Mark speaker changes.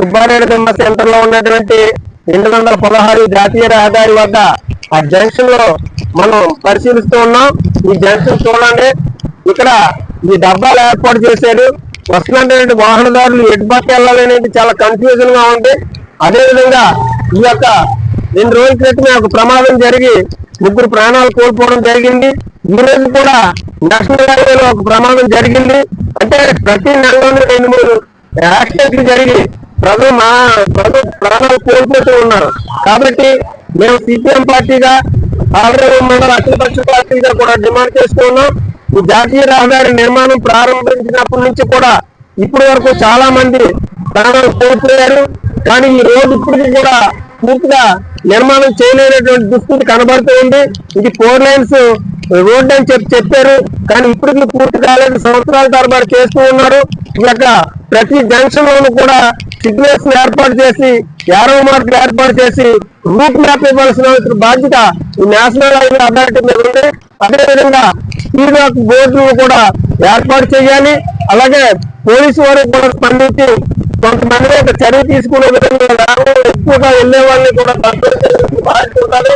Speaker 1: సుబ్బారెడ్డి దిమ్మ సెంటర్లో ఉన్నటువంటి రెండు వందల పదహారు జాతీయ రహదారి వద్ద ఆ జంక్షన్లో మనం పరిశీలిస్తూ ఉన్నాం. ఈ జంక్షన్ చూడండి. ఇక్కడ ఈ డబ్బాలు ఏర్పాటు చేశారు. వస్తున్నటువంటి వాహనదారులు ఎటు వెళ్ళాలనేది చాలా కన్ఫ్యూజన్గా ఉంది. అదే విధంగా ఈ యొక్క రెండు రోజుల క్రితమే ఒక ప్రమాదం జరిగి ముగ్గురు ప్రాణాలు కోల్పోవడం జరిగింది. ఈ రోజు కూడా నేషనల్ హైవేలో ఒక ప్రమాదం జరిగింది. అంటే ప్రతి నెల రెండు మూడు యాక్సిడెంట్లు జరిగి ప్రజలు మా ప్రజలు ప్రాణాలు కోల్పోతూ ఉన్నారు. కాబట్టి మేము సిపిఎం పార్టీగా ఆదరణ మండల అఖిలపక్ష పార్టీగా కూడా డిమాండ్ చేస్తూ ఉన్నాం. ఈ జాతీయ రహదారి నిర్మాణం ప్రారంభించినప్పటి నుంచి కూడా ఇప్పటి వరకు చాలా మంది ప్రాణాలు కోల్పోయారు. కానీ ఈ రోడ్డు ఇప్పటికీ కూడా పూర్తిగా నిర్మాణం చేయలేనటువంటి దుస్థితి కనబడుతూ ఉంది. ఇది ఫోర్ లైన్స్ రోడ్ అని చెప్పి చెప్పారు. కానీ ఇప్పటికీ పూర్తి కాలేదు. సంవత్సరాల తరబడి చేస్తూ ఉన్నారు. ఈ యొక్క ప్రతి జంక్షన్ లోను కూడా సిగ్నల్స్ ఏర్పాటు చేసి యారో మార్కులు ఏర్పాటు చేసి రూట్ మ్యాప్ ఇవ్వాల్సిన బాధ్యత ఈ నేషనల్ హైవే అథారిటీ మీద ఉంది. అదేవిధంగా స్పీడ్ వాక్ బోర్డులను కూడా ఏర్పాటు చేయాలి. అలాగే పోలీసు వారు కూడా స్పందించి కొంతమంది ఒక చర్య తీసుకునే విధంగా ఎక్కువగా వెళ్ళే వాళ్ళని కూడా బాధ్యత ఉండాలి.